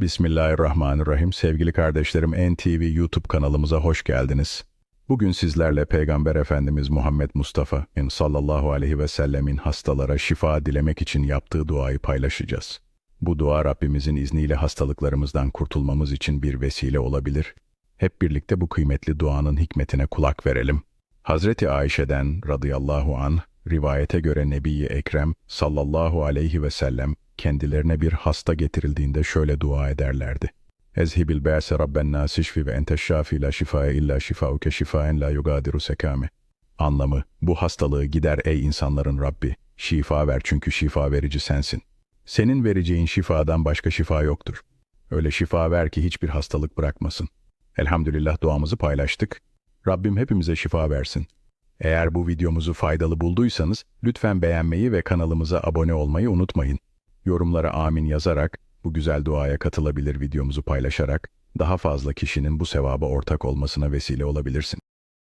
Bismillahirrahmanirrahim. Sevgili kardeşlerim NTV YouTube kanalımıza hoş geldiniz. Bugün sizlerle Peygamber Efendimiz Muhammed Mustafa sallallahu aleyhi ve sellemin hastalara şifa dilemek için yaptığı duayı paylaşacağız. Bu dua Rabbimizin izniyle hastalıklarımızdan kurtulmamız için bir vesile olabilir. Hep birlikte bu kıymetli duanın hikmetine kulak verelim. Hazreti Ayşe'den radıyallahu an rivayete göre Nebi Ekrem sallallahu aleyhi ve sellem kendilerine bir hasta getirildiğinde şöyle dua ederlerdi. Ezhibil be'se rabben nasişfi ve ente şafi la şifae illa şifauke şifaen la yugadiru sekame. Anlamı, bu hastalığı gider ey insanların Rabbi, şifa ver çünkü şifa verici sensin. Senin vereceğin şifadan başka şifa yoktur. Öyle şifa ver ki hiçbir hastalık bırakmasın. Elhamdülillah duamızı paylaştık. Rabbim hepimize şifa versin. Eğer bu videomuzu faydalı bulduysanız lütfen beğenmeyi ve kanalımıza abone olmayı unutmayın. Yorumlara amin yazarak, bu güzel duaya katılabilir videomuzu paylaşarak daha fazla kişinin bu sevaba ortak olmasına vesile olabilirsin.